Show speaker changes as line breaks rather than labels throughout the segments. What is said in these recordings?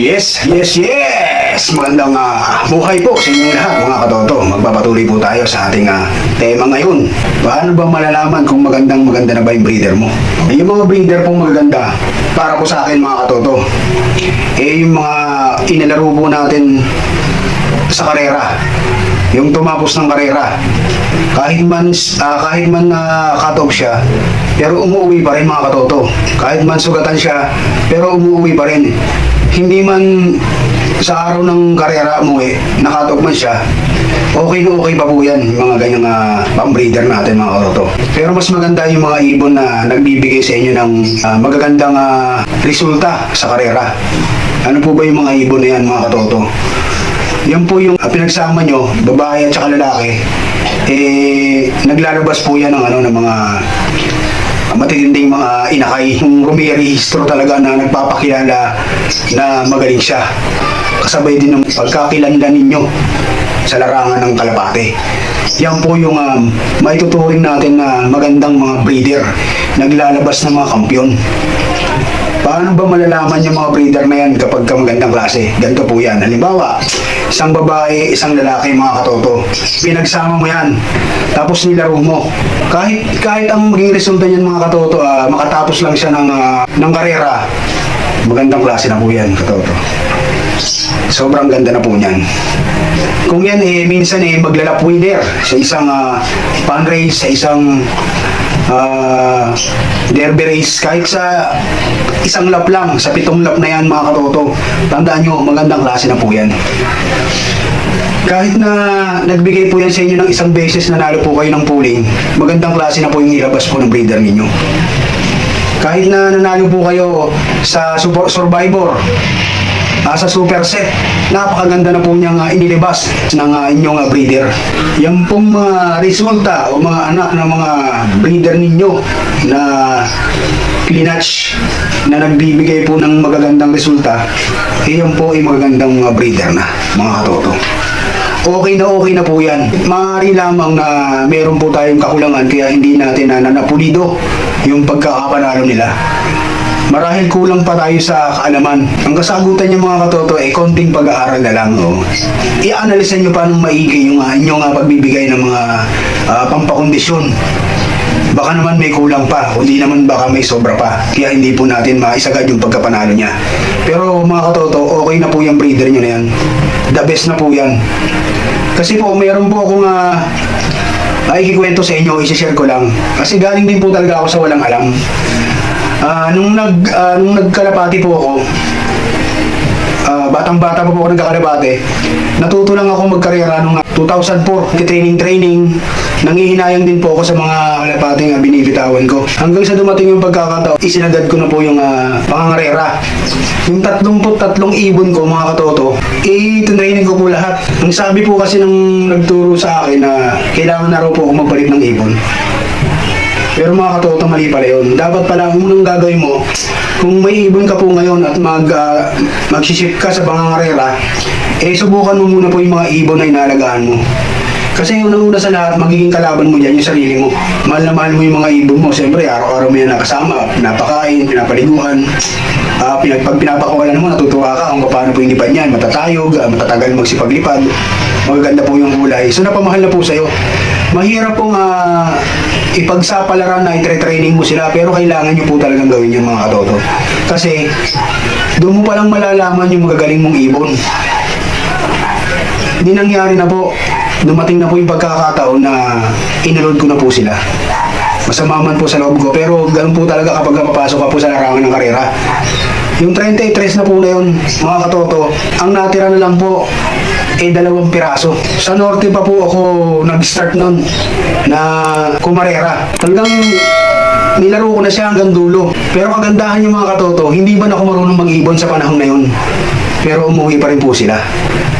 Yes, yes, yes! Magandang ah, buhay po sa inyong lahat mga katoto. Magpapatuloy po tayo sa ating ah, tema ngayon. Paano ba malalaman kung magandang maganda na ba yung breeder mo? Eh, yung mga breeder pong magaganda, para po sa akin mga katoto, eh yung mga inalaro po natin sa karera. Yung tumapos ng karera. Kahit man ah, kahit man na cut off siya, pero umuwi pa rin mga katoto. Kahit man sugatan siya, pero umuwi pa rin. Hindi man sa araw ng karera umuwi, nakatok man siya, okay na okay pa po yan, mga ganyang uh, pang-breeder natin mga katoto. Pero mas maganda yung mga ibon na nagbibigay sa inyo ng ah, magagandang ah, resulta sa karera. Ano po ba yung mga ibon na yan mga katoto? Yan po yung uh, pinagsama nyo, babae at saka lalaki, eh, naglalabas po yan ng ano, ng mga matitinding mga inakay. Yung rumirehistro talaga na nagpapakilala na magaling siya. Kasabay din ng pagkakilanlan ninyo sa larangan ng kalapate. Yan po yung um, maituturing natin na magandang mga breeder, naglalabas ng mga kampyon. Paano ba malalaman yung mga breeder na yan kapag ka magandang klase? Ganito po yan. Halimbawa, isang babae, isang lalaki, mga katoto. Pinagsama mo yan. Tapos nilaro mo. Kahit, kahit ang maging resulta niyan mga katoto, ah, makatapos lang siya ng, ah, ng karera, magandang klase na po yan, katoto. Sobrang ganda na po niyan. Kung yan eh, minsan eh, maglalap winner sa isang uh, fan race, sa isang ah, derby race, kahit sa isang lap lang, sa pitong lap na yan mga katoto, tandaan nyo, magandang klase na po yan. Kahit na nagbigay po yan sa inyo ng isang beses na nalo po kayo ng pooling, magandang klase na po yung ilabas po ng breeder ninyo. Kahit na nanalo po kayo sa Survivor, ah, sa super set, napakaganda na po niyang ah, inilabas ng ah, inyong ah, breeder. Yan pong mga resulta o mga anak ng mga breeder ninyo na clinach na nagbibigay po ng magagandang resulta, yan po ay magagandang mga breeder na, mga katoto. Okay na okay na po yan. Maaari lamang na meron po tayong kakulangan kaya hindi natin na nanapulido yung pagkakapanalo nila. Marahil kulang pa tayo sa kaalaman. Ang kasagutan niyo mga katoto ay konting pag-aaral na lang. Oh. I-analyse niyo pa ng maigi yung uh, inyong ah, pagbibigay ng mga ah, pampakondisyon. Baka naman may kulang pa, o di naman baka may sobra pa. Kaya hindi po natin maisagad yung pagkapanalo niya. Pero mga katoto, okay na po yung breeder niyo na yan. The best na po yan. Kasi po, meron po akong uh, ay kikwento sa inyo, isi-share ko lang. Kasi galing din po talaga ako sa walang alam. Ah, nung nag ah, nung nagkalapati po ako, ah, batang-bata pa po ako nagkakalapati, natuto lang ako magkarera nung ah, 2004, training-training, nangihinayang din po ako sa mga kalapating uh, binibitawan ko. Hanggang sa dumating yung pagkakataon, isinagad ko na po yung uh, pangangarera. Yung 33 ibon ko, mga katoto, eh, tinraining ko po lahat. Ang sabi po kasi nung nagturo sa akin na kailangan na raw po ako magbalik ng ibon. Pero mga katoto, mali pala yun. Dapat pala, ang unang gagawin mo, kung may ibon ka po ngayon at mag, uh, magsiship ka sa pangangarera, eh subukan mo muna po yung mga ibon na inalagaan mo. Kasi unang-una sa lahat, magiging kalaban mo dyan yung sarili mo. Mahal na mahal mo yung mga ibon mo. Siyempre, araw-araw mo yan nakasama. Pinapakain, pinapaliguan. Ah, pinag, pag pinapakawalan mo, natutuwa ka kung paano po yung lipad niyan. Matatayog, ah, matatagal magsipaglipad. Magaganda po yung kulay. So, napamahal na po sa'yo. Mahirap pong ah, ipagsapalaran na itre-training mo sila pero kailangan nyo po talagang gawin yung mga katoto. Kasi doon mo palang malalaman yung magagaling mong ibon. Hindi nangyari na po. Dumating na po yung pagkakataon na inulod ko na po sila. Masama man po sa loob ko, pero ganun po talaga kapag papasok ka po sa larangan ng karera. Yung 33 na po na yun, mga katoto, ang natira na lang po, eh dalawang piraso. Sa norte pa po ako nag-start nun na kumarera. Talagang nilaro ko na siya hanggang dulo. Pero kagandahan yung mga katoto, hindi ba ako marunong mag-ibon sa panahon na yun? Pero umuwi pa rin po sila.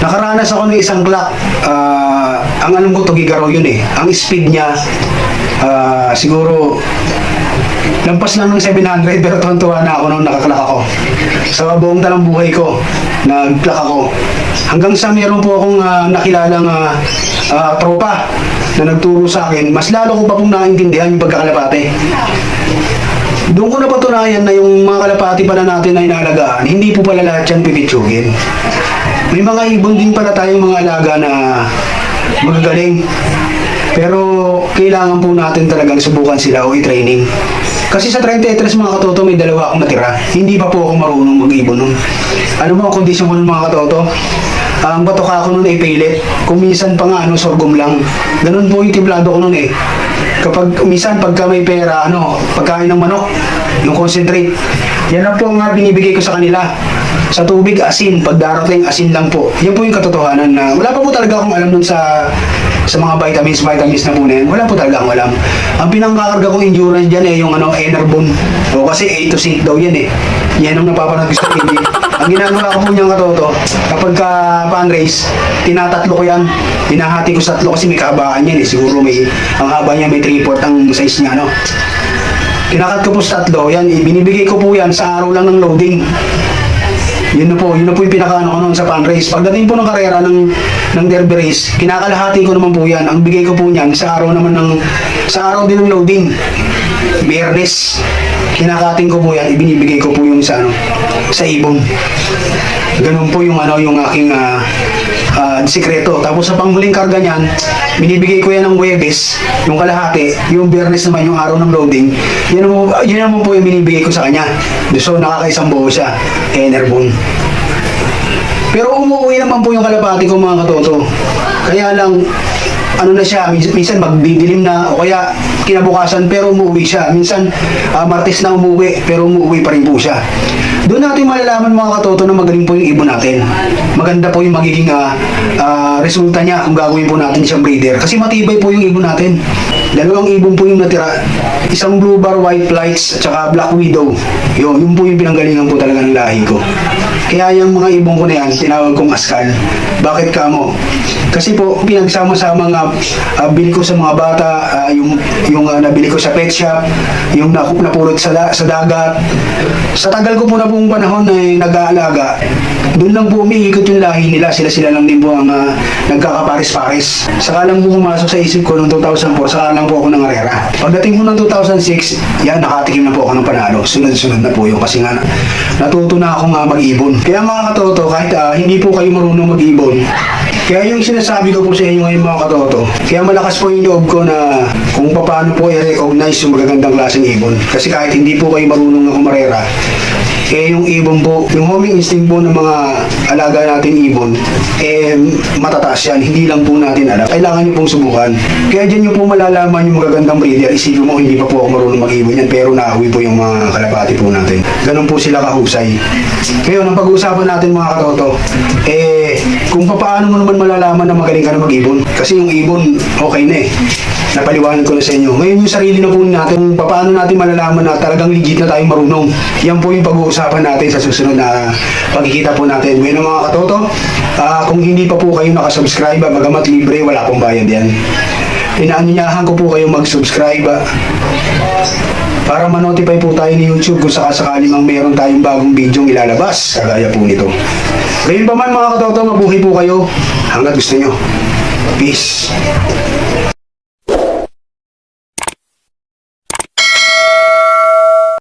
Nakaranas ako ng isang clock. Ah, ang alam ko, Togigaro yun eh. Ang speed niya, ah, siguro Lampas lang ng 700 pero tuwan-tuwa na ako nung nakaklak ako. Sa buong talang buhay ko, nagklak ako. Hanggang sa meron po akong ah, nakilalang ah, ah, tropa na nagturo sa akin, mas lalo ko pa pong naintindihan yung pagkakalapate. Doon ko napatunayan na yung mga kalapati pala natin na inalagaan, hindi po pala lahat yan pipitsugin. May mga ibon din pala tayong mga alaga na magagaling. Pero kailangan po natin talagang subukan sila o i-training. Kasi sa 33 mga katoto may dalawa akong natira. Hindi pa po ako marunong mag-ibon nun. Ano mo ang kondisyon ko nun mga katoto? Ang batoka ko nun ay pilit. Kung minsan pa nga ano, sorghum lang. Ganun po yung timplado ko nun eh. Kapag minsan pagka may pera, ano, pagkain ng manok, yung concentrate, yan lang po nga binibigay ko sa kanila. Sa tubig, asin. Pag darating, asin lang po. Yan po yung katotohanan na wala pa po talaga akong alam nun sa sa mga vitamins, vitamins na po na yan. Wala po talaga akong alam. Ang pinangkakarga kong endurance dyan eh, yung ano, Enerbone. O kasi A to zinc daw yan eh. Yan ang napapanood ko sa TV. ang ginagawa ko po niyang katoto, kapag ka pan race, tinatatlo ko yan. Pinahati ko sa tatlo kasi may kahabaan yan eh. Siguro may, ang haba niya may 3-4 ang size niya, no? Kinakat ko po sa tatlo, yan, binibigay ko po yan sa araw lang ng loading. Yun na po, yun na po yung pinakaano ko noon sa race. Pagdating po ng karera ng, ng derby race, kinakalahati ko naman po yan. Ang bigay ko po niyan sa araw naman ng, sa araw din ng loading. Biyernes, kinakating ko po yan, ibinibigay ko po yung sa ano, sa ibon. Ganun po yung ano, yung aking ah, ah, sikreto. Tapos sa panghuling karga niyan, binibigay ko yan ng Webes, yung kalahati, yung Biyernes naman yung araw ng loading. Yan mo, yun naman po yung binibigay ko sa kanya. So nakakaisang buo siya, Enerbone. Pero umuwi naman po yung kalapati ko mga katoto. Kaya lang, ano na siya, minsan, magdidilim na o kaya kinabukasan pero umuwi siya. Minsan ah, Martes na umuwi pero umuwi pa rin po siya. Doon natin malalaman mga katoto na magaling po yung ibon natin. Maganda po yung magiging ah, ah, resulta niya kung gagawin po natin siyang breeder. Kasi matibay po yung ibon natin. Dalawang ibon po yung natira. Isang blue bar, white flights, at saka black widow. Yun, yun po yung pinanggalingan po talaga ng lahi ko. Kaya yung mga ibon ko na yan, tinawag kong askal. Bakit ka mo? Kasi po, pinagsama-sama nga, ah, bili ko sa mga bata, ah, yung, yung ah, nabili ko sa pet shop, yung naku- napulot sa, da- sa dagat. Sa tagal ko po na pong panahon na eh, nag-aalaga, doon lang po umiikot yung lahi nila. Sila-sila lang din po ang ah, nagkakapares-pares. Saka lang po pumasok sa isip ko noong 2004, saka lang po ako nangarera. Pagdating po ng 2006, yan, nakatikim na po ako ng panalo. Sunod-sunod na po yun kasi nga natuto na ako nga mag-ibon. Kaya mga katoto, kahit ah, hindi po kayo marunong mag-ibon, kaya yung sinasabi ko po sa inyo ngayon mga katoto, kaya malakas po yung loob ko na kung paano po i-recognize yung magagandang klaseng ibon. Kasi kahit hindi po kayo marunong na kumarera, eh yung ibon po, yung homing instinct po ng mga alaga nating ibon, eh matataas yan. Hindi lang po natin alam. Kailangan nyo pong subukan. Kaya dyan nyo po malalaman yung magagandang breeder. Isipin mo, hindi pa po ako marunong mag-ibon yan, pero naawi po yung mga kalapati po natin. Ganun po sila kahusay. Ngayon, ang pag-uusapan natin mga katoto, eh, kung paano mo naman malalaman na magaling ka na mag-ibon. Kasi yung ibon, okay na eh. Napaliwanag ko na sa inyo. Ngayon yung sarili na po natin, paano natin malalaman na talagang legit na tayong marunong. Yan po yung pag-uusapan natin sa susunod na pagkikita po natin. Ngayon mga katoto, ah, kung hindi pa po kayo nakasubscribe, bagamat libre, wala pong bayad yan. Inaanyayahan ko po kayo mag-subscribe ah, para ma-notify po tayo ni YouTube kung sakasakali mang meron tayong bagong video ilalabas, kagaya po nito. Ngayon pa man mga katoto, mabuhay po kayo hanggat gusto nyo. Peace.